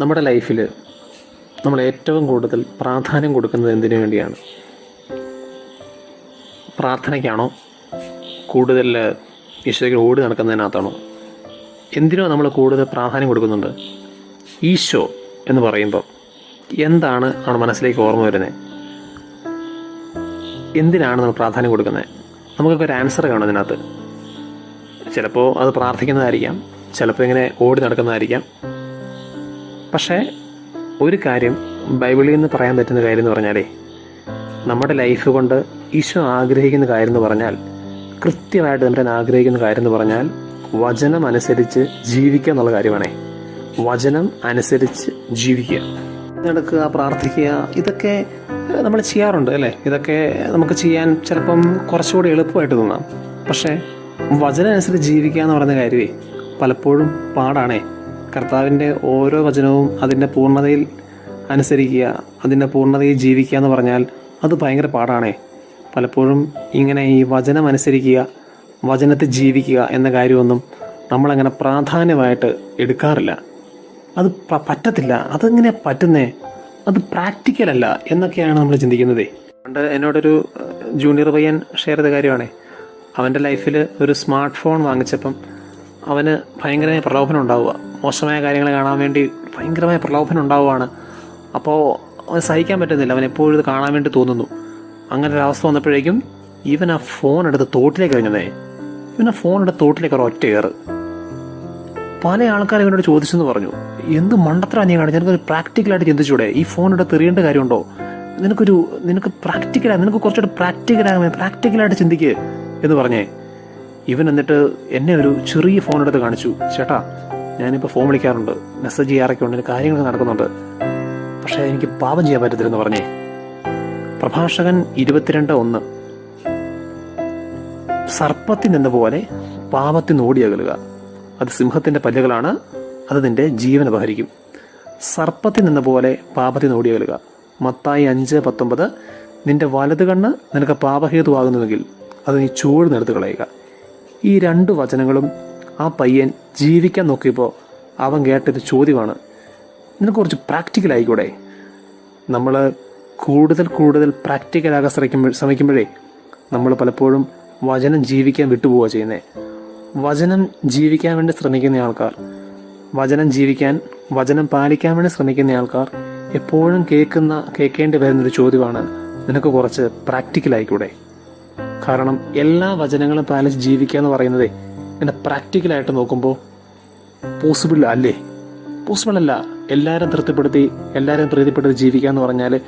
നമ്മുടെ ലൈഫിൽ നമ്മൾ ഏറ്റവും കൂടുതൽ പ്രാധാന്യം കൊടുക്കുന്നത് എന്തിനു വേണ്ടിയാണ്? പ്രാർത്ഥനയ്ക്കാണോ? കൂടുതൽ ഈശോയ്ക്ക് ഓടി നടക്കുന്നതിനകത്താണോ? എന്തിനോ നമ്മൾ കൂടുതൽ പ്രാധാന്യം കൊടുക്കുന്നുണ്ട്? ഈശോ എന്ന് പറയുമ്പോൾ എന്താണ് നമ്മുടെ മനസ്സിലേക്ക് ഓർമ്മ വരുന്നത് എന്തിനാണ് നമ്മൾ പ്രാധാന്യം കൊടുക്കുന്നത് നമുക്കൊക്കെ ഒരു ആൻസർ കാണും അതിനകത്ത് ചിലപ്പോൾ അത് പ്രാർത്ഥിക്കുന്നതായിരിക്കാം ചിലപ്പോൾ ഇങ്ങനെ ഓടി നടക്കുന്നതായിരിക്കാം. പക്ഷേ ഒരു കാര്യം ബൈബിളിൽ നിന്ന് പറയാൻ പറ്റുന്ന കാര്യം എന്ന് പറഞ്ഞാലേ നമ്മുടെ ലൈഫ് കൊണ്ട് ഈശോ ആഗ്രഹിക്കുന്ന കാര്യം എന്ന് പറഞ്ഞാൽ കൃത്യമായിട്ട് നമ്മുടെ ആഗ്രഹിക്കുന്ന കാര്യം എന്ന് പറഞ്ഞാൽ വചനം അനുസരിച്ച് ജീവിക്കുക എന്നുള്ള കാര്യമാണേ. വചനം അനുസരിച്ച് ജീവിക്കുക. നടക്കുക പ്രാർത്ഥിക്കുക ഇതൊക്കെ നമ്മൾ ചെയ്യാറുണ്ട് അല്ലേ? ഇതൊക്കെ നമുക്ക് ചെയ്യാൻ ചിലപ്പം കുറച്ചുകൂടി എളുപ്പമായിട്ട് തോന്നാം. പക്ഷേ വചനം അനുസരിച്ച് ജീവിക്കുക എന്ന് പറയുന്ന കാര്യമേ പലപ്പോഴും പാടാണേ. കർത്താവിന്റെ ഓരോ വചനവും അതിന്റെ പൂർണതയിൽ അനുസരിക്കുക അതിന്റെ പൂർണതയിൽ ജീവിക്കുക എന്ന് പറഞ്ഞാൽ അത് ഭയങ്കര പാടാണേ. പലപ്പോഴും ഇങ്ങനെ ഈ വചനം അനുസരിക്കുക വചനത്തെ ജീവിക്കുക എന്ന കാര്യമൊന്നും നമ്മളങ്ങനെ പ്രാധാന്യമായിട്ട് എടുക്കാറില്ല. അത് പറ്റത്തില്ല. അതെങ്ങനെ പറ്റുന്നേ? അത് പ്രാക്ടിക്കൽ അല്ല എന്നൊക്കെയാണ് നമ്മൾ ചിന്തിക്കുന്നത്. പണ്ട് എന്നോടൊരു ജൂനിയർ പയ്യൻ ഷെയർ ചെയ്ത കാര്യമാണേ. അവന്റെ ലൈഫിൽ ഒരു സ്മാർട്ട് ഫോൺ വാങ്ങിച്ചപ്പം അവന് ഭയങ്കര പ്രലോഭനം ഉണ്ടാവുക. മോശമായ കാര്യങ്ങൾ കാണാൻ വേണ്ടി ഭയങ്കരമായ പ്രലോഭനം ഉണ്ടാവുകയാണ് അപ്പോൾ അവന് സഹിക്കാൻ പറ്റുന്നില്ല. അവൻ എപ്പോഴും ഇത് കാണാൻ വേണ്ടി തോന്നുന്നു. അങ്ങനെ ഒരു അവസ്ഥ വന്നപ്പോഴേക്കും ഇവൻ ആ ഫോൺ എടുത്ത് തോട്ടിലേക്ക് എറിഞ്ഞതേ. ഇവൻ ആ ഫോൺ എടുത്ത് തോട്ടിലേക്ക് ഒരു ഒറ്റ കയറ് പല ആൾക്കാർ ഇവനോട് ചോദിച്ചെന്ന് പറഞ്ഞു. എന്ത് മണ്ടത്ര നീ കാണിച്ചു നിനക്കൊരു പ്രാക്ടിക്കലായിട്ട് ചിന്തിച്ചൂടെ? ഈ ഫോൺ എടുത്ത് എറിയേണ്ട കാര്യമുണ്ടോ? നിനക്കൊരു നിനക്ക് പ്രാക്ടിക്കലായി നിനക്ക് കുറച്ചുകൂടെ പ്രാക്ടിക്കലാകുമേ പ്രാക്ടിക്കലായിട്ട് ചിന്തിക്കുക എന്ന് പറഞ്ഞേ. ഇവൻ എന്നിട്ട് എന്നെ ഒരു ചെറിയ ഫോൺ എടുത്ത് കാണിച്ചു. ചേട്ടാ ഞാനിപ്പോൾ ഫോൺ വിളിക്കാറുണ്ട്. മെസ്സേജ് ചെയ്യാറൊക്കെ ഉണ്ട്. കാര്യങ്ങളൊക്കെ നടക്കുന്നുണ്ട്. പക്ഷേ എനിക്ക് പാപം ചെയ്യാൻ പറ്റത്തില്ലെന്ന് പറഞ്ഞേ. പ്രഭാഷകൻ ഇരുപത്തിരണ്ട് ഒന്ന്. സർപ്പത്തിൽ നിന്ന പോലെ പാപത്തിൽ ഓടിയകലുക. അത് സിംഹത്തിന്റെ പല്ലുകളാണ്. അത് നിന്റെ ജീവൻ അപഹരിക്കും. സർപ്പത്തിൽ നിന്ന പോലെ പാപത്തിൽ ഓടിയകലുക. മത്തായി അഞ്ച് പത്തൊമ്പത്. നിന്റെ വലത് കണ്ണ് നിനക്ക് പാപഹേതുവാകുന്നുവെങ്കിൽ അത് നീ ചൂട് നിർത്തുകളയുക ഈ രണ്ട് വചനങ്ങളും ആ പയ്യൻ ജീവിക്കാൻ നോക്കിയപ്പോൾ അവൻ കേട്ടൊരു ചോദ്യമാണ്. നിനക്ക് കുറച്ച് പ്രാക്ടിക്കൽ ആയിക്കൂടെ? നമ്മൾ കൂടുതൽ കൂടുതൽ പ്രാക്ടിക്കലാകാൻ ശ്രമിക്കുമ്പോൾ ശ്രമിക്കുമ്പോഴേ നമ്മൾ പലപ്പോഴും വചനം ജീവിക്കാൻ വിട്ടുപോവുക ചെയ്യുന്നത് വചനം ജീവിക്കാൻ വേണ്ടി ശ്രമിക്കുന്ന ആൾക്കാർ വചനം ജീവിക്കാൻ വചനം പാലിക്കാൻ വേണ്ടി ശ്രമിക്കുന്ന ആൾക്കാർ എപ്പോഴും കേൾക്കുന്ന കേൾക്കേണ്ടി വരുന്നൊരു ചോദ്യമാണ് നിനക്ക് കുറച്ച് പ്രാക്ടിക്കൽ ആയിക്കൂടെ? കാരണം എല്ലാ വചനങ്ങളും പാലിച്ച് ജീവിക്കുക എന്ന് പറയുന്നതേ ഇങ്ങനെ പ്രാക്ടിക്കലായിട്ട് നോക്കുമ്പോൾ പോസിബിൾ അല്ലേ? പോസിബിൾ അല്ല. എല്ലാവരും തൃപ്തിപ്പെടുത്തി എല്ലാവരും പ്രീതിപ്പെടുത്തി ജീവിക്കുക എന്ന് പറഞ്ഞാൽ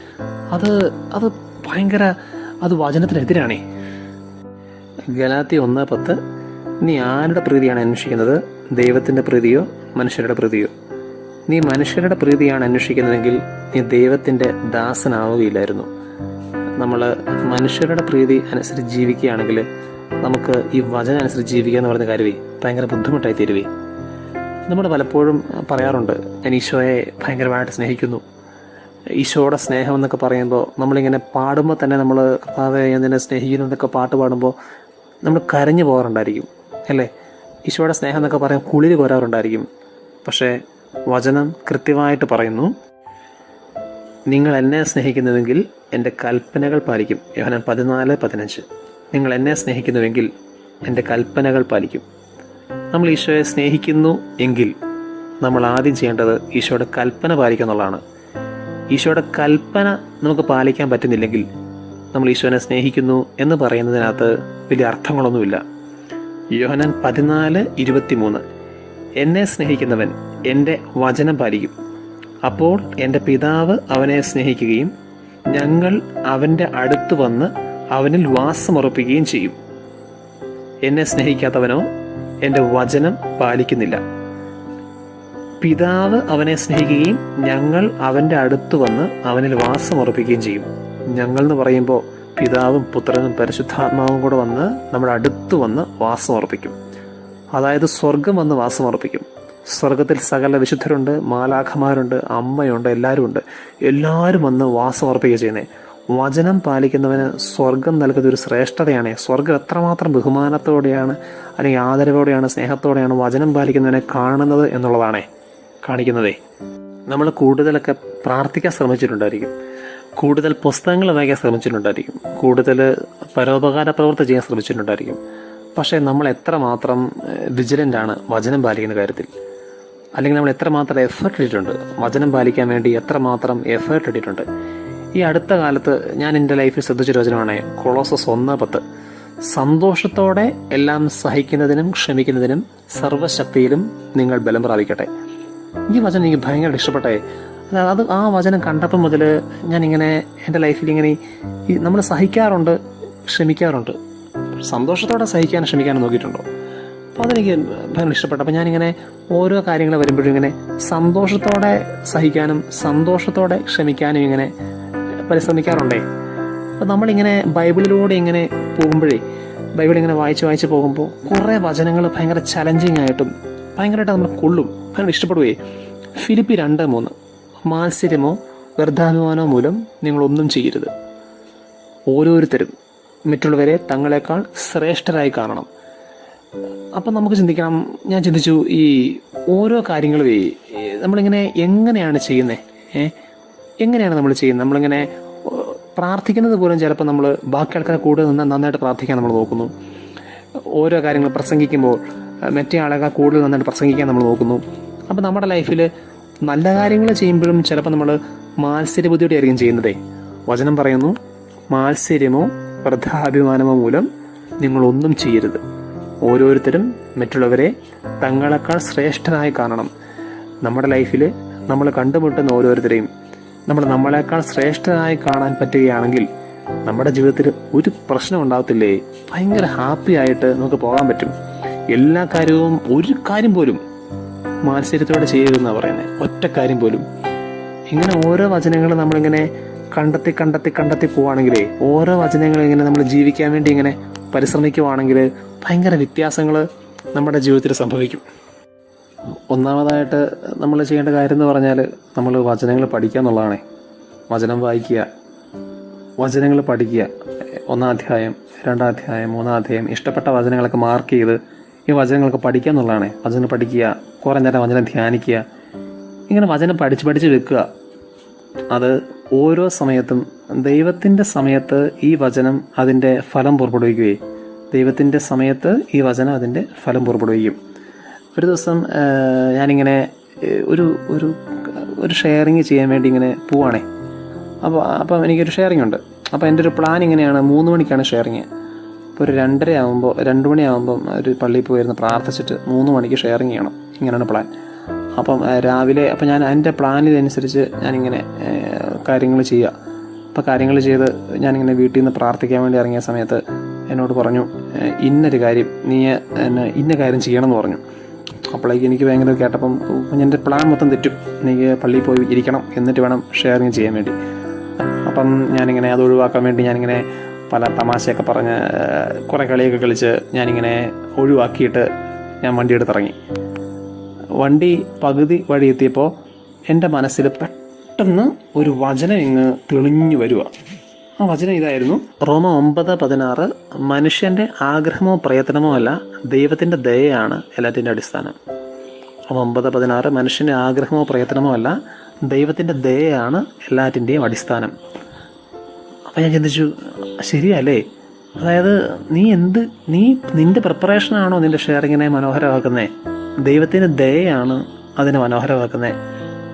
അത് അത് ഭയങ്കര അത് വചനത്തിനെതിരാണേ. ഗലാത്തി ഒന്ന് പത്ത്. നീ ആരുടെ പ്രീതിയാണ് അന്വേഷിക്കുന്നത്? ദൈവത്തിന്റെ പ്രീതിയോ മനുഷ്യരുടെ പ്രീതിയോ? നീ മനുഷ്യരുടെ പ്രീതിയാണ് അന്വേഷിക്കുന്നതെങ്കിൽ നീ ദൈവത്തിന്റെ ദാസനാവുകയില്ലായിരുന്നു. നമ്മൾ മനുഷ്യരുടെ പ്രീതി അനുസരിച്ച് ജീവിക്കുകയാണെങ്കിൽ നമുക്ക് ഈ വചനം അനുസരിച്ച് ജീവിക്കുക എന്ന് പറയുന്ന കാര്യമേ ഭയങ്കര ബുദ്ധിമുട്ടായി തീരുവേ. നമ്മൾ പലപ്പോഴും പറയാറുണ്ട് ഞാൻ ഈശോയെ ഭയങ്കരമായിട്ട് സ്നേഹിക്കുന്നു. ഈശോയുടെ സ്നേഹം എന്നൊക്കെ പറയുമ്പോൾ നമ്മളിങ്ങനെ പാടുമ്പോൾ തന്നെ നമ്മൾ കർത്താവെ നിന്നെ സ്നേഹിക്കുന്നു എന്നൊക്കെ പാട്ട് പാടുമ്പോൾ നമ്മൾ കരഞ്ഞു പോകാറുണ്ടായിരിക്കും അല്ലേ? ഈശോയുടെ സ്നേഹം എന്നൊക്കെ പറയാൻ കുളിര് പോരാറുണ്ടായിരിക്കും പക്ഷേ വചനം കൃത്യമായിട്ട് പറയുന്നു നിങ്ങൾ എന്നെ സ്നേഹിക്കുന്നതെങ്കിൽ എന്റെ കൽപ്പനകൾ പാലിക്കും. യോഹനാൻ പതിനാല് പതിനഞ്ച്. നിങ്ങൾ എന്നെ സ്നേഹിക്കുന്നുവെങ്കിൽ എന്റെ കൽപ്പനകൾ പാലിക്കും. നമ്മൾ ഈശോയെ സ്നേഹിക്കുന്നു എങ്കിൽ നമ്മൾ ആദ്യം ചെയ്യേണ്ടത് ഈശോയുടെ കൽപ്പന പാലിക്കുക എന്നുള്ളതാണ്. ഈശോയുടെ കൽപ്പന നമുക്ക് പാലിക്കാൻ പറ്റുന്നില്ലെങ്കിൽ നമ്മൾ ഈശോനെ സ്നേഹിക്കുന്നു എന്ന് പറയുന്നതിനകത്ത് വലിയ അർത്ഥങ്ങളൊന്നുമില്ല. യോഹനാൻ പതിനാല് ഇരുപത്തിമൂന്ന്. എന്നെ സ്നേഹിക്കുന്നവൻ എന്റെ വചനം പാലിക്കും. അപ്പോൾ എന്റെ പിതാവ് അവനെ സ്നേഹിക്കുകയും ഞങ്ങൾ അവന്റെ അടുത്ത് വന്ന് അവനിൽ വാസമുറപ്പിക്കുകയും ചെയ്യും. എന്നെ സ്നേഹിക്കാത്തവനോ എന്റെ വചനം പാലിക്കുന്നില്ല. പിതാവ് അവനെ സ്നേഹിക്കുകയും ഞങ്ങൾ അവന്റെ അടുത്ത് വന്ന് അവനിൽ വാസമുറപ്പിക്കുകയും ചെയ്യും. ഞങ്ങൾ എന്ന് പറയുമ്പോൾ പിതാവും പുത്രനും പരിശുദ്ധാത്മാവും കൂടെ വന്ന് നമ്മുടെ അടുത്ത് വന്ന് വാസമുറപ്പിക്കും. അതായത് സ്വർഗം വന്ന് വാസമുറപ്പിക്കും. സ്വർഗത്തിൽ സകല വിശുദ്ധരുണ്ട് മാലാഖമാരുണ്ട് അമ്മയുണ്ട് എല്ലാവരും ഉണ്ട് എല്ലാവരും വന്ന് വാസമുറപ്പിക്കുക ചെയ്യുന്നത്. വചനം പാലിക്കുന്നവന് സ്വർഗം നൽകുന്ന ഒരു ശ്രേഷ്ഠതയാണ്. സ്വർഗം എത്രമാത്രം ബഹുമാനത്തോടെയാണ് അല്ലെങ്കിൽ ആദരവോടെയാണ് സ്നേഹത്തോടെയാണ് വചനം പാലിക്കുന്നവനെ കാണുന്നത് എന്നുള്ളതാണ് കാണിക്കുന്നതേ. നമ്മൾ കൂടുതലൊക്കെ പ്രാർത്ഥിക്കാൻ ശ്രമിച്ചിട്ടുണ്ടായിരിക്കും. കൂടുതൽ പുസ്തകങ്ങൾ വായിക്കാൻ ശ്രമിച്ചിട്ടുണ്ടായിരിക്കും. കൂടുതൽ പരോപകാര പ്രവൃത്തി ചെയ്യാൻ ശ്രമിച്ചിട്ടുണ്ടായിരിക്കും. പക്ഷേ നമ്മൾ എത്രമാത്രം വിജിലന്റ് ആണ് വചനം പാലിക്കുന്ന കാര്യത്തിൽ. അല്ലെങ്കിൽ നമ്മൾ എത്രമാത്രം എഫേർട്ട് ഇട്ടിട്ടുണ്ട് വചനം പാലിക്കാൻ വേണ്ടി എത്രമാത്രം എഫേർട്ട് ഇട്ടിട്ടുണ്ട്. ഈ അടുത്ത കാലത്ത് ഞാൻ എന്റെ ലൈഫിൽ ശ്രദ്ധിച്ചൊരു വചനമാണ് കൊളോസസ് ഒന്ന് പത്ത്. സന്തോഷത്തോടെ എല്ലാം സഹിക്കുന്നതിനും ക്ഷമിക്കുന്നതിനും സർവശക്തിയിലും നിങ്ങൾ ബലം പ്രാപിക്കട്ടെ. ഈ വചനം എനിക്ക് ഭയങ്കര ഇഷ്ടപ്പെട്ടെ. അത് ആ വചനം കണ്ടപ്പോൾ മുതൽ ഞാനിങ്ങനെ എന്റെ ലൈഫിൽ ഇങ്ങനെ ഈ നമ്മൾ സഹിക്കാറുണ്ട് ക്ഷമിക്കാറുണ്ട്. സന്തോഷത്തോടെ സഹിക്കാനും ക്ഷമിക്കാനും നോക്കിയിട്ടുണ്ടോ? അപ്പോൾ അതെനിക്ക് ഭയങ്കര ഇഷ്ടപ്പെട്ടു. അപ്പോൾ ഞാനിങ്ങനെ ഓരോ കാര്യങ്ങൾ വരുമ്പോഴും ഇങ്ങനെ സന്തോഷത്തോടെ സഹിക്കാനും സന്തോഷത്തോടെ ക്ഷമിക്കാനും ഇങ്ങനെ പരിശ്രമിക്കാറുണ്ടേ. അപ്പോൾ നമ്മളിങ്ങനെ ബൈബിളിലൂടെ ഇങ്ങനെ പോകുമ്പോഴേ ബൈബിൾ ഇങ്ങനെ വായിച്ച് വായിച്ച് പോകുമ്പോൾ കുറേ വചനങ്ങൾ ഭയങ്കര ചലഞ്ചിങ് ആയിട്ടും ഭയങ്കരമായിട്ട് നമ്മൾ കൊള്ളും. ഭയങ്കര ഇഷ്ടപ്പെടുകയെ ഫിലിപ്പി രണ്ട് മൂന്ന്. മാത്സര്യമോ വൃദ്ധാഭിമാനോ മൂലം നിങ്ങളൊന്നും ചെയ്യരുത്. ഓരോരുത്തരും മറ്റുള്ളവരെ തങ്ങളെക്കാൾ ശ്രേഷ്ഠരായി കാണണം. അപ്പം നമുക്ക് ചിന്തിക്കണം ഞാൻ ചിന്തിച്ചു ഈ ഓരോ കാര്യങ്ങളും നമ്മളിങ്ങനെ എങ്ങനെയാണ് ചെയ്യുന്നത് ഏ എങ്ങനെയാണ് നമ്മൾ ചെയ്യുന്നത്? നമ്മളിങ്ങനെ പ്രാർത്ഥിക്കുന്നത് പോലും ചിലപ്പോൾ നമ്മൾ ബാക്കി ആൾക്കാരെ കൂടെ നിന്ന് നന്നായിട്ട് പ്രാർത്ഥിക്കാൻ നമ്മൾ നോക്കുന്നു. ഓരോ കാര്യങ്ങൾ പ്രസംഗിക്കുമ്പോൾ മറ്റേ ആളുകൾ കൂടുതൽ നന്നായിട്ട് പ്രസംഗിക്കാൻ നമ്മൾ നോക്കുന്നു. അപ്പോൾ നമ്മുടെ ലൈഫിൽ നല്ല കാര്യങ്ങൾ ചെയ്യുമ്പോഴും ചിലപ്പോൾ നമ്മൾ മാത്സര്യബുദ്ധിയോടെ ആയിരിക്കും ചെയ്യുന്നതേ. വചനം പറയുന്നു മാത്സര്യമോ വൃദ്ധാഭിമാനമോ മൂലം നിങ്ങളൊന്നും ചെയ്യരുത്. ഓരോരുത്തരും മറ്റുള്ളവരെ തങ്ങളെക്കാൾ ശ്രേഷ്ഠനായി കാണണം. നമ്മുടെ ലൈഫിൽ നമ്മൾ കണ്ടുമുട്ടുന്ന ഓരോരുത്തരെയും നമ്മൾ നമ്മളെക്കാൾ ശ്രേഷ്ഠനായി കാണാൻ പറ്റുകയാണെങ്കിൽ നമ്മുടെ ജീവിതത്തിൽ ഒരു പ്രശ്നം ഉണ്ടാകത്തില്ലേ ഭയങ്കര ഹാപ്പി ആയിട്ട് നമുക്ക് പോകാൻ പറ്റും. എല്ലാ കാര്യവും ഒരു കാര്യം പോലും മാത്സര്യത്തോടെ ചെയ്യരുതെന്നാണ് പറയുന്നത് ഒറ്റ കാര്യം പോലും. ഇങ്ങനെ ഓരോ വചനങ്ങൾ നമ്മളിങ്ങനെ കണ്ടെത്തി കണ്ടെത്തി കണ്ടെത്തി പോവാണെങ്കിലേ ഓരോ വചനങ്ങൾ ഇങ്ങനെ നമ്മൾ ജീവിക്കാൻ വേണ്ടി ഇങ്ങനെ പരിശ്രമിക്കുവാണെങ്കിൽ ഭയങ്കര വ്യത്യാസങ്ങൾ നമ്മുടെ ജീവിതത്തിൽ സംഭവിക്കും. ഒന്നാമതായിട്ട് നമ്മൾ ചെയ്യേണ്ട കാര്യം എന്ന് പറഞ്ഞാൽ നമ്മൾ വചനങ്ങൾ പഠിക്കുക എന്നുള്ളതാണേ. വചനം വായിക്കുക വചനങ്ങൾ പഠിക്കുക. ഒന്നാം അധ്യായം രണ്ടാം അധ്യായം മൂന്നാം അധ്യായം ഇഷ്ടപ്പെട്ട വചനങ്ങളൊക്കെ മാർക്ക് ചെയ്ത് ഈ വചനങ്ങളൊക്കെ പഠിക്കുക എന്നുള്ളതാണ്. വചനം പഠിക്കുക കുറേ നേരം വചനം ധ്യാനിക്കുക. ഇങ്ങനെ വചനം പഠിച്ച് പഠിച്ച് വെക്കുക. അത് ഓരോ സമയത്തും ദൈവത്തിന്റെ സമയത്ത് ഈ വചനം അതിന്റെ ഫലം പുറപ്പെടുവിക്കുകയും ദൈവത്തിന്റെ സമയത്ത് ഈ വചനം അതിന്റെ ഫലം പുറപ്പെടുവിക്കും. ഒരു ദിവസം ഞാനിങ്ങനെ ഒരു ഒരു ഒരു ഷെയറിങ് ചെയ്യാൻ വേണ്ടി ഇങ്ങനെ പോവാണേ. അപ്പോൾ അപ്പം എനിക്കൊരു ഷെയറിങ് ഉണ്ട്. അപ്പോൾ എന്റെ ഒരു പ്ലാൻ ഇങ്ങനെയാണ്. മൂന്ന് മണിക്കാണ് ഷെയറിങ്. അപ്പോൾ ഒരു രണ്ടര ആകുമ്പോൾ രണ്ട് മണിയാകുമ്പം ഒരു പള്ളിയിൽ പോയിരുന്ന് പ്രാർത്ഥിച്ചിട്ട് മൂന്ന് മണിക്ക് ഷെയറിങ് ചെയ്യണം. ഇങ്ങനെയാണ് പ്ലാൻ. അപ്പം രാവിലെ അപ്പം ഞാൻ എന്റെ പ്ലാനിനനുസരിച്ച് ഞാനിങ്ങനെ കാര്യങ്ങൾ ചെയ്യുക അപ്പോൾ കാര്യങ്ങൾ ചെയ്ത് ഞാനിങ്ങനെ വീട്ടിൽ നിന്ന് പ്രാർത്ഥിക്കാൻ വേണ്ടി ഇറങ്ങിയ സമയത്ത് എന്നോട് പറഞ്ഞു ഇന്നൊരു കാര്യം നീ എന്നെ ഇന്ന കാര്യം ചെയ്യണമെന്ന് പറഞ്ഞു. അപ്പോഴേക്ക് എനിക്ക് ഭയങ്കര കേട്ടപ്പം എന്റെ പ്ലാൻ മൊത്തം തെറ്റും. എനിക്ക് പള്ളിയിൽ പോയി ഇരിക്കണം എന്നിട്ട് വേണം ഷെയറിങ് ചെയ്യാൻ വേണ്ടി. അപ്പം ഞാനിങ്ങനെ അത് ഒഴിവാക്കാൻ വേണ്ടി ഞാനിങ്ങനെ പല തമാശയൊക്കെ പറഞ്ഞ് കുറേ കളിയൊക്കെ കളിച്ച് ഞാനിങ്ങനെ ഒഴിവാക്കിയിട്ട് ഞാൻ വണ്ടി എടുത്തിറങ്ങി. വണ്ടി പകുതി വഴി എത്തിയപ്പോൾ എന്റെ മനസ്സിൽ പെട്ടെന്ന് ഒരു വചനം ഇങ്ങ് തെളിഞ്ഞു വരിക ആ വചനം ഇതായിരുന്നു. റോമ ഒമ്പത് പതിനാറ് മനുഷ്യന്റെ ആഗ്രഹമോ പ്രയത്നമോ അല്ല ദൈവത്തിന്റെ ദയയാണ് എല്ലാറ്റിന്റെ അടിസ്ഥാനം. റോമ ഒമ്പത് പതിനാറ് മനുഷ്യന്റെ ആഗ്രഹമോ പ്രയത്നമോ അല്ല ദൈവത്തിന്റെ ദയയാണ് എല്ലാറ്റിന്റെയും അടിസ്ഥാനം. അപ്പം ഞാൻ ചിന്തിച്ചു ശരിയല്ലേ? അതായത് നീ എന്ത് നീ നിന്റെ പ്രിപ്പറേഷനാണോ നിന്റെ ഷെയറിങ്ങിനെ മനോഹരമാക്കുന്നത് ദൈവത്തിന്റെ ദയയാണ് അതിനെ മനോഹരമാക്കുന്നത്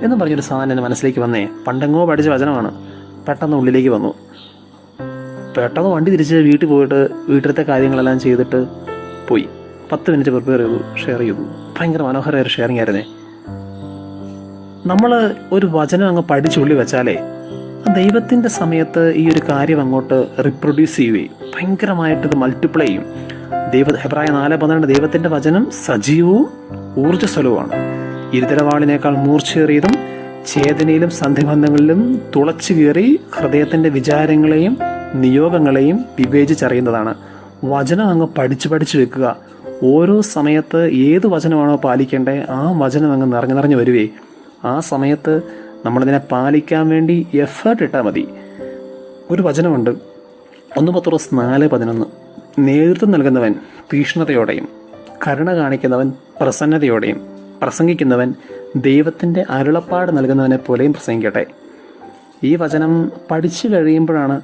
എന്നും പറഞ്ഞൊരു സാധനം എന്റെ മനസ്സിലേക്ക് വന്നേ. പണ്ടെങ്ങോ പഠിച്ച വചനമാണ്. പെട്ടെന്ന് ഉള്ളിലേക്ക് വന്നു. പെട്ടെന്ന് വണ്ടി തിരിച്ച് വീട്ടിൽ പോയിട്ട് വീട്ടിലത്തെ കാര്യങ്ങളെല്ലാം ചെയ്തിട്ട് പോയി. പത്ത് മിനിറ്റ് പ്രിപ്പയർ ചെയ്തു ഷെയർ ചെയ്തു. ഭയങ്കര മനോഹരമായ ഒരു ഷെയറിംഗ് ആയിരുന്നേ. നമ്മൾ ഒരു വചനം അങ്ങ് പഠിച്ചുള്ളി വെച്ചാലേ ദൈവത്തിന്റെ സമയത്ത് ഈ ഒരു കാര്യം അങ്ങോട്ട് റിപ്രൊഡ്യൂസ് ചെയ്യുകയും ഭയങ്കരമായിട്ട് ഇത് മൾട്ടിപ്ലൈ ചെയ്യും. ദൈവ ഹെബ്രായ നാല് പന്ത്രണ്ട് ദൈവത്തിന്റെ വചനം സജീവവും ഊർജസ്വലവുമാണ്. ഇരുതലവാളിനേക്കാൾ മൂർച്ചയേറിയതും ചേതനയിലും സന്ധിബന്ധങ്ങളിലും തുളച്ചു കയറി ഹൃദയത്തിന്റെ വിചാരങ്ങളെയും നിയോഗങ്ങളെയും വിവേചിച്ചറിയുന്നതാണ്. വചനം അങ്ങ് പഠിച്ചു പഠിച്ചു വെക്കുക. ഓരോ സമയത്ത് ഏത് വചനമാണോ പാലിക്കേണ്ടത് ആ വചനം അങ്ങ് നിറഞ്ഞു നിറഞ്ഞു വരുവേ. ആ സമയത്ത് നമ്മളതിനെ പാലിക്കാൻ വേണ്ടി എഫേർട്ട് ഇട്ടാൽ മതി. ഒരു വചനമുണ്ട്. ഒന്ന് പത്രോസ് നാല് പതിനൊന്ന്. നേതൃത്വം നൽകുന്നവൻ തീഷ്ണതയോടെയും കരുണ കാണിക്കുന്നവൻ പ്രസന്നതയോടെയും പ്രസംഗിക്കുന്നവൻ ദൈവത്തിന്റെ അരുളപ്പാട് നൽകുന്നവനെ പോലെയും പ്രസംഗിക്കട്ടെ. ഈ വചനം പഠിച്ചു കഴിയുമ്പോഴാണ്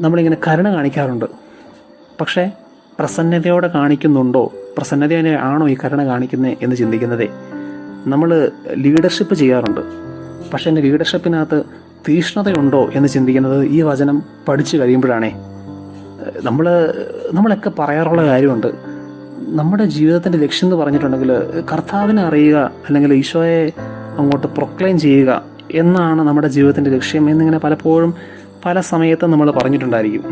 നമ്മളിങ്ങനെ കരുണ കാണിക്കാറുണ്ട്. പക്ഷേ പ്രസന്നതയോടെ കാണിക്കുന്നുണ്ടോ? പ്രസന്നതയോടെ ആണോ ഈ കരുണ കാണിക്കുന്നത് എന്ന് ചിന്തിക്കുന്നതേ. നമ്മൾ ലീഡർഷിപ്പ് ചെയ്യാറുണ്ട്. പക്ഷേ എന്റെ ലീഡർഷിപ്പിനകത്ത് തീഷ്ണതയുണ്ടോ എന്ന് ചിന്തിക്കുന്നത് ഈ വചനം പഠിച്ചു കഴിയുമ്പോഴാണേ. നമ്മൾ നമ്മളൊക്കെ പറയാറുള്ള കാര്യമുണ്ട്. നമ്മുടെ ജീവിതത്തിന്റെ ലക്ഷ്യം എന്ന് പറഞ്ഞിട്ടുണ്ടെങ്കിൽ കർത്താവിനെ അറിയുക അല്ലെങ്കിൽ ഈശോയെ അങ്ങോട്ട് പ്രൊക്ലെയിം ചെയ്യുക എന്നാണ് നമ്മുടെ ജീവിതത്തിന്റെ ലക്ഷ്യം എന്നിങ്ങനെ പലപ്പോഴും പല സമയത്തും നമ്മൾ പറഞ്ഞിട്ടുണ്ടായിരിക്കും.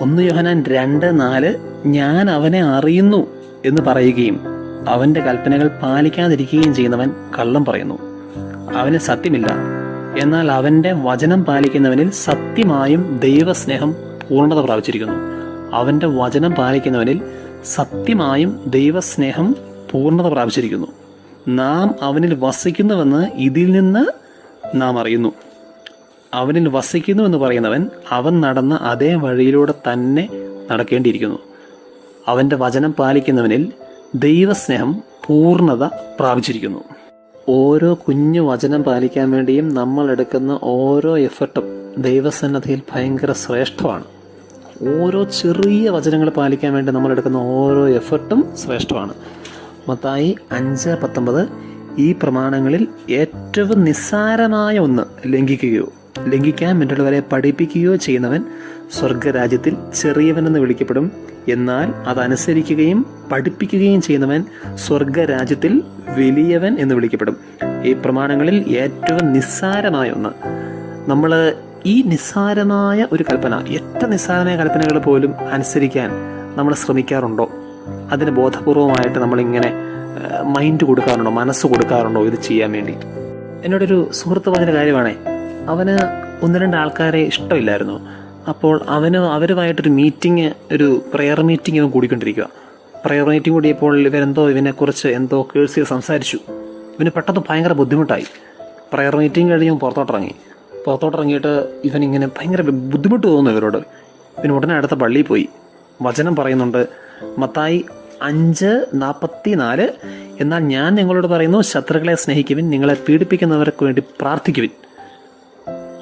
ഒന്ന് യോഹനാൻ രണ്ട് നാല് ഞാൻ അവനെ അറിയുന്നു എന്ന് പറയുകയും അവന്റെ കൽപ്പനകൾ പാലിക്കാതിരിക്കുകയും ചെയ്യുന്നവൻ കള്ളം പറയുന്നു. അവന് സത്യമില്ല. എന്നാൽ അവന്റെ വചനം പാലിക്കുന്നവനിൽ സത്യമായും ദൈവസ്നേഹം പൂർണത പ്രാപിച്ചിരിക്കുന്നു. അവന്റെ വചനം പാലിക്കുന്നവനിൽ സത്യമായും ദൈവസ്നേഹം പൂർണത പ്രാപിച്ചിരിക്കുന്നു. നാം അവനിൽ വസിക്കുന്നുവെന്ന് ഇതിൽ നിന്ന് നാം അറിയുന്നു. അവനിൽ വസിക്കുന്നു എന്ന് പറയുന്നവൻ അവൻ നടന്ന അതേ വഴിയിലൂടെ തന്നെ നടക്കേണ്ടിയിരിക്കുന്നു. അവന്റെ വചനം പാലിക്കുന്നവനിൽ ദൈവസ്നേഹം പൂർണത പ്രാപിച്ചിരിക്കുന്നു. ഓരോ കുഞ്ഞു വചനം പാലിക്കാൻ വേണ്ടിയും നമ്മൾ എടുക്കുന്ന ഓരോ എഫർട്ടും ദൈവസന്നദ്ധയിൽ ഭയങ്കര ശ്രേഷ്ഠമാണ്. ഓരോ ചെറിയ വചനങ്ങൾ പാലിക്കാൻ വേണ്ടി നമ്മൾ എടുക്കുന്ന ഓരോ എഫർട്ടും ശ്രേഷ്ഠമാണ്. മത്തായി അഞ്ച് പത്തൊമ്പത് ഈ പ്രമാണങ്ങളിൽ ഏറ്റവും നിസ്സാരമായ ഒന്ന് ലംഘിക്കുകയോ ലംഘിക്കാൻ മറ്റുള്ളവരെ പഠിപ്പിക്കുകയോ ചെയ്യുന്നവൻ സ്വർഗരാജ്യത്തിൽ ചെറിയവനെന്ന് വിളിക്കപ്പെടും. എന്നാൽ അതനുസരിക്കുകയും പഠിപ്പിക്കുകയും ചെയ്യുന്നവൻ സ്വർഗരാജ്യത്തിൽ വലിയവൻ എന്ന് വിളിക്കപ്പെടും. ഈ പ്രമാണങ്ങളിൽ ഏറ്റവും നിസ്സാരമായ ഒന്ന്. നമ്മൾ ഈ നിസ്സാരമായ ഒരു കൽപ്പന ഏറ്റവും നിസ്സാരമായ കൽപ്പനകൾ പോലും അനുസരിക്കാൻ നമ്മൾ ശ്രമിക്കാറുണ്ടോ? അതിന് ബോധപൂർവമായിട്ട് നമ്മളിങ്ങനെ മൈൻഡ് കൊടുക്കാറുണ്ടോ മനസ്സ് കൊടുക്കാറുണ്ടോ ഇത് ചെയ്യാൻ വേണ്ടി? എന്നോടൊരു സുഹൃത്ത് പറഞ്ഞ കാര്യമാണേ. അവന് ഒന്ന് രണ്ട് ആൾക്കാരെ ഇഷ്ടമില്ലായിരുന്നു. അപ്പോൾ അവന് അവരുമായിട്ടൊരു മീറ്റിംഗ് ഒരു പ്രെയർ മീറ്റിംഗ് ഇവൻ കൂടിക്കൊണ്ടിരിക്കുക. പ്രെയർ മീറ്റിംഗ് കൂടിയപ്പോൾ ഇവരെന്തോ ഇവനെക്കുറിച്ച് എന്തോ കേഴ്സിൽ സംസാരിച്ചു. ഇവന് പെട്ടെന്ന് ഭയങ്കര ബുദ്ധിമുട്ടായി. പ്രെയർ മീറ്റിംഗ് കഴിഞ്ഞ് പുറത്തോട്ടിറങ്ങി. പുറത്തോട്ടിറങ്ങിയിട്ട് ഇവനിങ്ങനെ ഭയങ്കര ബുദ്ധിമുട്ട് തോന്നുന്നു ഇവരോട്. ഇവൻ ഉടനെ അടുത്ത പള്ളിയിൽ പോയി. വചനം പറയുന്നുണ്ട് മത്തായി അഞ്ച് നാൽപ്പത്തി നാല് എന്നാൽ ഞാൻ നിങ്ങളോട് പറയുന്നു ശത്രുക്കളെ സ്നേഹിക്കുവിൻ നിങ്ങളെ പീഡിപ്പിക്കുന്നവർക്ക് വേണ്ടി പ്രാർത്ഥിക്കുവിൻ.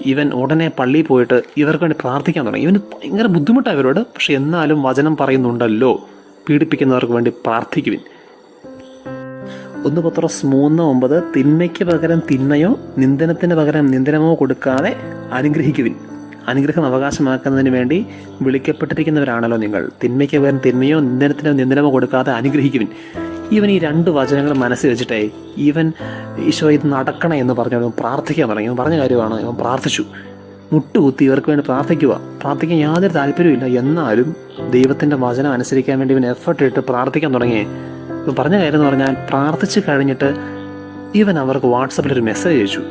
ഇവൻ ഉടനെ പള്ളിയിൽ പോയിട്ട് ഇവർക്ക് വേണ്ടി പ്രാർത്ഥിക്കാൻ തുടങ്ങി. ഇവന് ഭയങ്കര ബുദ്ധിമുട്ടാണ് ഇവരോട്. പക്ഷെ എന്നാലും വചനം പറയുന്നുണ്ടല്ലോ. പീഡിപ്പിക്കുന്നവർക്ക് വേണ്ടി പ്രാർത്ഥിക്കുവിൻ. ഒന്ന് പത്രോസ് മൂന്ന് ഒമ്പത് തിന്മയ്ക്ക് പകരം തിന്മയോ നിന്ദനത്തിന് പകരം നിന്ദനമോ കൊടുക്കാതെ അനുഗ്രഹിക്കുവിൻ. അനുഗ്രഹം അവകാശമാക്കുന്നതിന് വേണ്ടി വിളിക്കപ്പെട്ടിരിക്കുന്നവരാണല്ലോ നിങ്ങൾ. തിന്മയ്ക്ക് പകരം തിന്മയോ നിന്ദനത്തിനോ നിന്ദനമോ കൊടുക്കാതെ അനുഗ്രഹിക്കുവിൻ. ഇവൻ ഈ രണ്ട് വചനങ്ങൾ മനസ്സിൽ വെച്ചിട്ടേ ഇവൻ ഈശോ ഇത് നടക്കണേ എന്ന് പറഞ്ഞു. പ്രാർത്ഥിക്കാൻ പറഞ്ഞു ഇവൻ പറഞ്ഞ കാര്യമാണ് ഇവൻ പ്രാർത്ഥിച്ചു. മുട്ടുകുത്തി ഇവർക്ക് വേണ്ടി പ്രാർത്ഥിക്കുക. പ്രാർത്ഥിക്കാൻ യാതൊരു താല്പര്യമില്ല എന്നാലും ദൈവത്തിന്റെ വചനം അനുസരിക്കാൻ വേണ്ടി ഇവൻ എഫർട്ട് ഇട്ട് പ്രാർത്ഥിക്കാൻ തുടങ്ങിയേ ഇപ്പം പറഞ്ഞ കാര്യം എന്ന് പറഞ്ഞാൽ പ്രാർത്ഥിച്ച് കഴിഞ്ഞിട്ട് ഈവൻ അവർക്ക് വാട്സപ്പിൽ ഒരു മെസ്സേജ് അയച്ചു.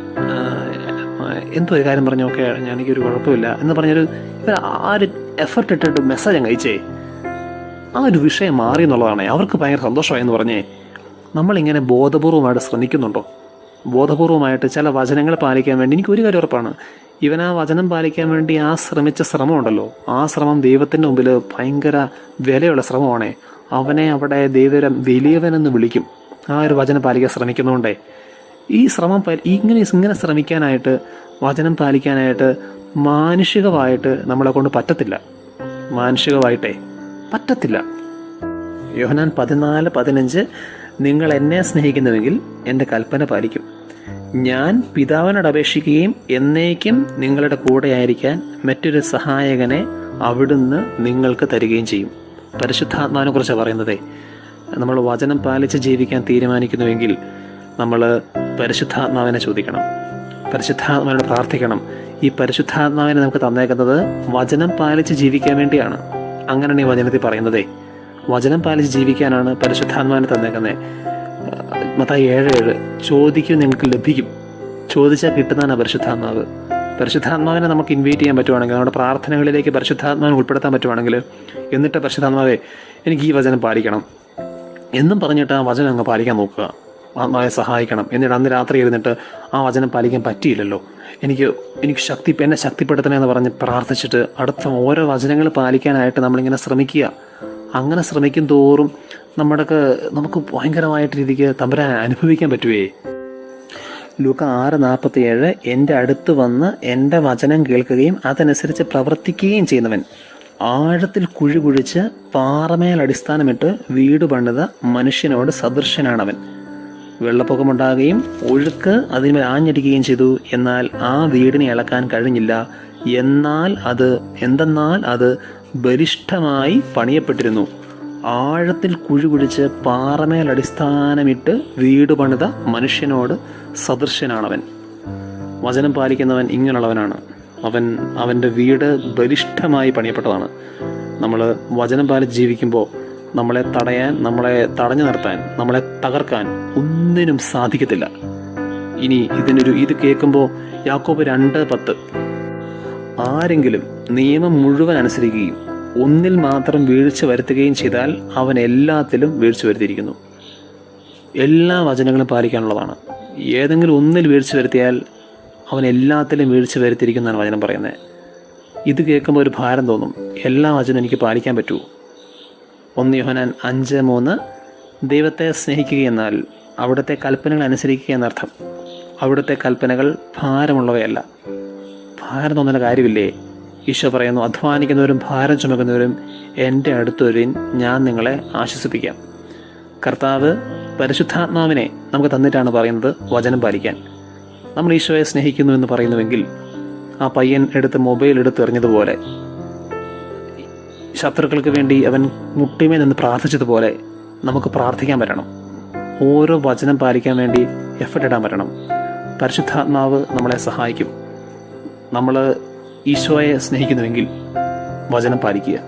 എന്തോ ഒരു കാര്യം പറഞ്ഞു. ഓക്കെ ഞാൻ എനിക്കൊരു കുഴപ്പമില്ല എന്ന് പറഞ്ഞൊരു ഇവൻ ആ ഒരു എഫർട്ട് ഇട്ടിട്ട് മെസ്സേജ് അങ്ങ് അയച്ചേ. ആ ഒരു വിഷയം മാറി എന്നുള്ളതാണ്. അവർക്ക് ഭയങ്കര സന്തോഷമായെന്ന് പറഞ്ഞേ നമ്മളിങ്ങനെ ബോധപൂർവമായിട്ട് ശ്രമിക്കുന്നുണ്ടോ? ബോധപൂർവമായിട്ട് ചില വചനങ്ങൾ പാലിക്കാൻ വേണ്ടി എനിക്ക് ഒരു കാര്യം ഉറപ്പാണ്. ഇവൻ ആ വചനം പാലിക്കാൻ വേണ്ടി ആ ശ്രമിച്ച ശ്രമമുണ്ടല്ലോ. ആ ശ്രമം ദൈവത്തിന്റെ മുമ്പിൽ ഭയങ്കര വിലയുള്ള ശ്രമമാണേ. അവനെ അവിടെ ദൈവരം വലിയവനെന്ന് വിളിക്കും. ആ ഒരു വചനം പാലിക്കാൻ ശ്രമിക്കുന്നതുകൊണ്ടേ. ഈ ശ്രമം ഇങ്ങനെ ഇങ്ങനെ ശ്രമിക്കാനായിട്ട് വചനം പാലിക്കാനായിട്ട് മാനുഷികമായിട്ട് നമ്മളെ കൊണ്ട് പറ്റത്തില്ല. മാനുഷികമായിട്ടേ. പറ്റത്തില്ല. യോഹനാൻ പതിനാല് പതിനഞ്ച് നിങ്ങൾ എന്നെ സ്നേഹിക്കുന്നുവെങ്കിൽ എന്റെ കൽപ്പന പാലിക്കും. ഞാൻ പിതാവിനോട് അപേക്ഷിക്കുകയും എന്നേക്കും നിങ്ങളുടെ കൂടെയായിരിക്കാൻ മറ്റൊരു സഹായകനെ അവിടുന്ന് നിങ്ങൾക്ക് തരികയും ചെയ്യും. പരിശുദ്ധാത്മാവിനെ കുറിച്ച് പറയുന്നതേ. നമ്മൾ വചനം പാലിച്ച് ജീവിക്കാൻ തീരുമാനിക്കുന്നുവെങ്കിൽ നമ്മൾ പരിശുദ്ധാത്മാവിനെ ചോദിക്കണം. പരിശുദ്ധാത്മാവിനോട് പ്രാർത്ഥിക്കണം. ഈ പരിശുദ്ധാത്മാവിനെ നമുക്ക് തന്നേക്കുന്നത് വചനം പാലിച്ച് ജീവിക്കാൻ വേണ്ടിയാണ്. അങ്ങനെയാണ് ഈ വചനത്തിൽ പറയുന്നതേ. വചനം പാലിച്ച് ജീവിക്കാനാണ് പരിശുദ്ധാത്മാനെ തന്നേക്കുന്നത് മത്തായി ഏഴ് ഏഴ് ചോദിക്കും നിങ്ങൾക്ക് ലഭിക്കും. ചോദിച്ചാൽ കിട്ടുന്നതാണ് പരിശുദ്ധാത്മാവ്. പരിശുദ്ധാത്മാവിനെ നമുക്ക് ഇൻവൈറ്റ് ചെയ്യാൻ പറ്റുവാണെങ്കിൽ നമ്മുടെ പ്രാർത്ഥനകളിലേക്ക് പരിശുദ്ധാത്മാവിനെ ഉൾപ്പെടുത്താൻ പറ്റുവാണെങ്കിൽ എന്നിട്ട് പരിശുദ്ധാത്മാവെ എനിക്ക് ഈ വചനം പാലിക്കണം. എന്നും പറഞ്ഞിട്ട് ആ വചനം അങ്ങ് പാലിക്കാൻ നോക്കുക. ആത്മാവെ സഹായിക്കണം. എന്നിട്ട് അന്ന് രാത്രി ഇരുന്നിട്ട് ആ വചനം പാലിക്കാൻ പറ്റിയില്ലല്ലോ. എനിക്ക് എനിക്ക് ശക്തി എന്നെ ശക്തിപ്പെടുത്തണേ എന്ന് പറഞ്ഞ് പ്രാർത്ഥിച്ചിട്ട് അടുത്ത ഓരോ വചനങ്ങൾ പാലിക്കാനായിട്ട് നമ്മളിങ്ങനെ ശ്രമിക്കുക. അങ്ങനെ ശ്രമിക്കും തോറും നമ്മുടെയൊക്കെ നമുക്ക് ഭയങ്കരമായിട്ട് രീതിക്ക് തമ്പരാൻ അനുഭവിക്കാൻ പറ്റുവേ. ലൂക്ക ആറ് നാൽപ്പത്തി ഏഴ് എന്റെ അടുത്ത് വന്ന് എന്റെ വചനം കേൾക്കുകയും അതനുസരിച്ച് പ്രവർത്തിക്കുകയും ചെയ്യുന്നവൻ. ആഴത്തിൽ കുഴി കുഴിച്ച് പാറമേൽ അടിസ്ഥാനമിട്ട് വീട് പണിത മനുഷ്യനോട് സദൃശനാണവൻ. വെള്ളപ്പൊക്കമുണ്ടാകുകയും ഒഴുക്ക് അതിന്മേൽ ആഞ്ഞടിക്കുകയും ചെയ്തു. എന്നാൽ ആ വീടിനെ ഇളക്കാൻ കഴിഞ്ഞില്ല. എന്നാൽ അത് എന്തെന്നാൽ അത് ബലിഷ്ഠമായി പണിയപ്പെട്ടിരുന്നു. ആഴത്തിൽ കുഴി കുഴിച്ച് പാറമേൽ അടിസ്ഥാനമിട്ട് വീട് പണിത മനുഷ്യനോട് സദൃശനാണവൻ. വചനം പാലിക്കുന്നവൻ ഇങ്ങനെയുള്ളവനാണ്. അവൻ അവന്റെ വീട് ബലിഷ്ഠമായി പണിയപ്പെട്ടതാണ്. നമ്മൾ വചനം പാലിച്ച് ജീവിക്കുമ്പോൾ നമ്മളെ തടയാൻ നമ്മളെ തടഞ്ഞു നിർത്താൻ നമ്മളെ തകർക്കാൻ ഒന്നിനും സാധിക്കത്തില്ല. ഇനി ഇതിനൊരു ഇത് കേൾക്കുമ്പോൾ യാക്കോബ് രണ്ട് പത്ത്. ആരെങ്കിലും നിയമം മുഴുവൻ അനുസരിക്കുകയും ഒന്നിൽ മാത്രം വീഴ്ച വരുത്തുകയും ചെയ്താൽ അവൻ എല്ലാത്തിലും വീഴ്ച വരുത്തിയിരിക്കുന്നു. എല്ലാ വചനങ്ങളും പാലിക്കാനുള്ളതാണ്. ഏതെങ്കിലും ഒന്നിൽ വീഴ്ച വരുത്തിയാൽ അവൻ എല്ലാത്തിലും വീഴ്ച വരുത്തിയിരിക്കുന്നതാണ് വചനം പറയുന്നത്. ഇത് കേൾക്കുമ്പോൾ ഒരു ഭാരം തോന്നും. എല്ലാ വചനം എനിക്ക് പാലിക്കാൻ പറ്റുമോ? ഒന്ന് യോഹനാൻ അഞ്ച് മൂന്ന്. ദൈവത്തെ സ്നേഹിക്കുക എന്നാൽ അവിടുത്തെ കൽപ്പനകൾ അനുസരിക്കുക എന്നർത്ഥം. അവിടുത്തെ കൽപ്പനകൾ ഭാരമുള്ളവയല്ല. ഭാരം തോന്നുന്ന കാര്യമില്ലേ? ഈശോ പറയുന്നു അധ്വാനിക്കുന്നവരും ഭാരം ചുമക്കുന്നവരും എന്റെ അടുത്തൊരു ഞാൻ നിങ്ങളെ ആശ്വസിപ്പിക്കാം. കർത്താവ് പരിശുദ്ധാത്മാവിനെ നമുക്ക് തന്നിട്ടാണ് പറയുന്നത് വചനം പാലിക്കാൻ. നമ്മൾ ഈശോയെ സ്നേഹിക്കുന്നു എന്ന് പറയുന്നുവെങ്കിൽ ആ പയ്യൻ എടുത്ത് മൊബൈൽ എടുത്ത് എറിഞ്ഞതുപോലെ ശത്രുക്കൾക്ക് വേണ്ടി അവൻ മുട്ടിമേ നിന്ന് പ്രാർത്ഥിച്ചതുപോലെ നമുക്ക് പ്രാർത്ഥിക്കാൻ പറ്റണം ഓരോ വചനം പാലിക്കാൻ വേണ്ടി എഫർട്ട് ഇടാൻ പറ്റണം പരിശുദ്ധാത്മാവ് നമ്മളെ സഹായിക്കും. നമ്മൾ ഈശോയെ സ്നേഹിക്കുന്നുവെങ്കിൽ വചനം പാലിക്കുക.